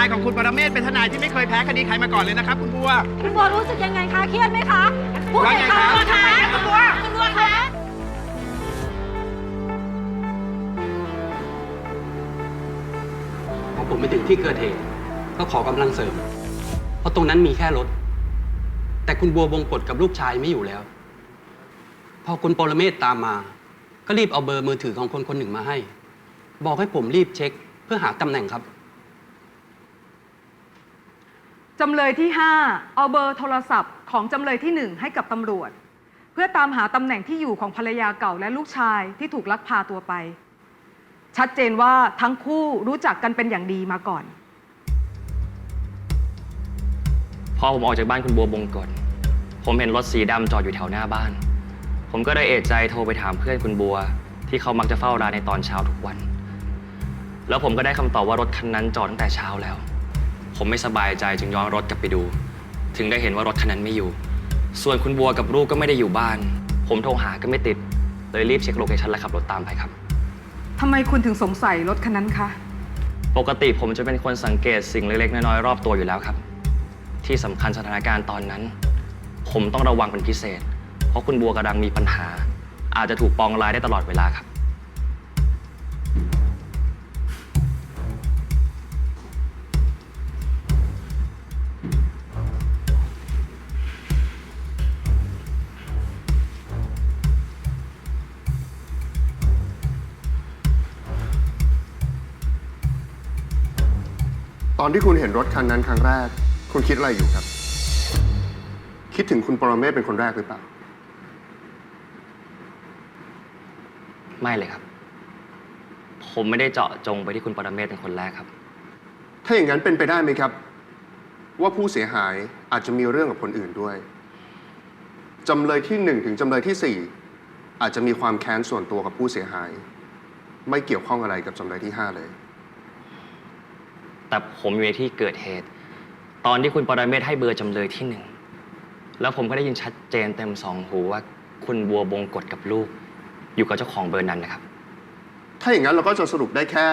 ายของคุณปรเมศเป็นทนายที่ไม่เคยแพ้คดีใครมาก่อนเลยนะครับ คุณบัว คุณบัวรู้สึกยังไงคะเครียดไหมคะพูดว่าเลยไงค่ะครับทำไมคะคุณบัวคุณบัวคะพอผมไปถึงที่เกิดเหตุ ก็ขอกำลังเสริม เพราะตรงนั้นมีแค่รถ แต่คุณบัวบงกฎกับลูกชายไม่อยู่แล้ว พอคุณปรเมศตามมา ก็รีบเอาเบอร์มือถือของคนคนหนึ่งมาให้ บอกให้ผมรีบเช็ค เพื่อหาตำแหน่งครับ จำเลยที่ 5 เอาเบอร์โทรศัพท์ของจำเลยที่ 1 ให้กับตำรวจ เพื่อตามหาตำแหน่งที่อยู่ของภรรยาเก่าและลูกชายที่ถูกลักพาตัวไป ชัดเจนว่าทั้งคู่รู้จักกันเป็นอย่างดีมาก่อน พอผมออกจากบ้านคุณบัวบงกฎผมเห็นรถสีดำจอดอยู่แถวหน้าบ้าน ผมก็ได้เอะใจโทรไปถามเพื่อนคุณบัว ที่เขามักจะเฝ้าร้านในตอนเช้าทุกวัน แล้วผมก็ได้คำตอบว่ารถคันนั้นจอดตั้งแต่เช้าแล้ว ผมไม่สบายใจจึงย้อนรถกลับไปดู ถึงได้เห็นว่ารถคันนั้นไม่อยู่ ส่วนคุณบัวกับลูกก็ไม่ได้อยู่บ้าน ผมโทรหาก็ไม่ติด เลยรีบเช็คโลเคชันและขับรถตามไปครับ ทำไมคุณถึงสงสัยรถคันนั้นคะ ปกติผมจะเป็นคนสังเกตสิ่งเล็กๆ น้อยๆ รอบตัวอยู่แล้วครับ ที่สำคัญสถานการณ์ตอนนั้น ผมต้องระวังเป็นพิเศษ เพราะคุณบัวกำลังมีปัญหา อาจจะถูกปองร้ายได้ตลอดเวลาครับ ตอนที่คุณเห็นรถคันนั้นครั้งแรก คุณคิดอะไรอยู่ครับ คิดถึงคุณปรเมศเป็นคนแรกหรือเปล่า ไม่เลยครับ ผมไม่ได้เจาะจงไปที่คุณปรเมศเป็นคนแรกครับ ถ้าอย่างนั้นเป็นไปได้ไหมครับ ว่าผู้เสียหายอาจจะมีเรื่องกับคนอื่นด้วย จำเลยที่หนึ่งถึงจำเลยที่สี่อาจจะมีความแค้นส่วนตัวกับผู้เสียหาย ไม่เกี่ยวข้องอะไรกับจำเลยที่ห้าเลย แต่ผมอยู่ในที่เกิดเหตุ ตอนที่คุณปรเมศให้เบอร์จำเลยที่หนึ่ง แล้วผมก็ได้ยินชัดเจนเต็มสองหูว่า คุณบัวบงกฎกับลูก อยู่กับเจ้าของเบอร์นั้นนะครับ ถ้าอย่างนั้นเราก็จะสรุปได้แค่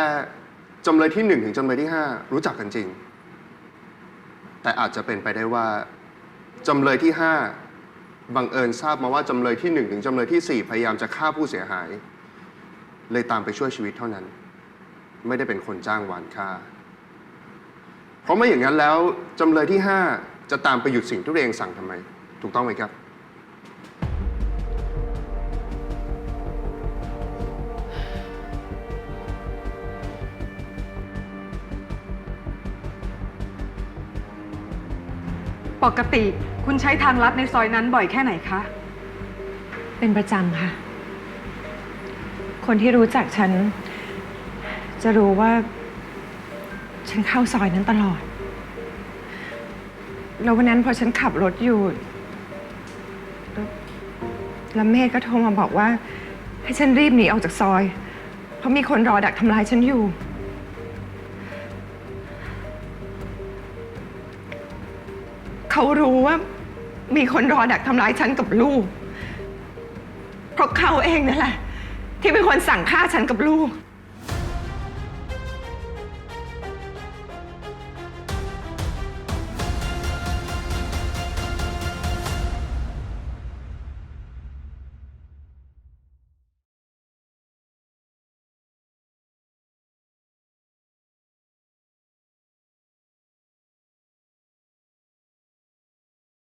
จำเลยที่หนึ่งถึงจำเลยที่ห้ารู้จักกันจริง แต่อาจจะเป็นไปได้ว่าจำเลยที่ห้าบังเอิญทราบมาว่าจำเลยที่หนึ่งถึงจำเลยที่สี่พยายามจะฆ่าผู้เสียหาย เลยตามไปช่วยชีวิตเท่านั้น ไม่ได้เป็นคนจ้างวานฆ่า เพราะไม่อย่างนั้นแล้วจำเลยที่ห้าจะตามไปหยุดสิ่งที่ตัวเองสั่งทำไม ถูกต้องไหมครับ ปกติคุณใช้ทางลัดในซอยนั้นบ่อยแค่ไหนคะ เป็นประจำค่ะ คนที่รู้จักฉัน จะรู้ว่า ฉันเข้าซอยนั้นตลอด แล้ววันนั้นพอฉันขับรถอยู่แล้วแล้วเมฆก็โทรมาบอกว่า ให้ฉันรีบหนีออกจากซอย เพราะมีคนรอดักทำร้ายฉันอยู่ เขารู้ว่ามีคนรอดักทำร้ายฉันกับลูก เพราะเขาเองนั่นแหละ ที่เป็นคนสั่งฆ่าฉันกับลูก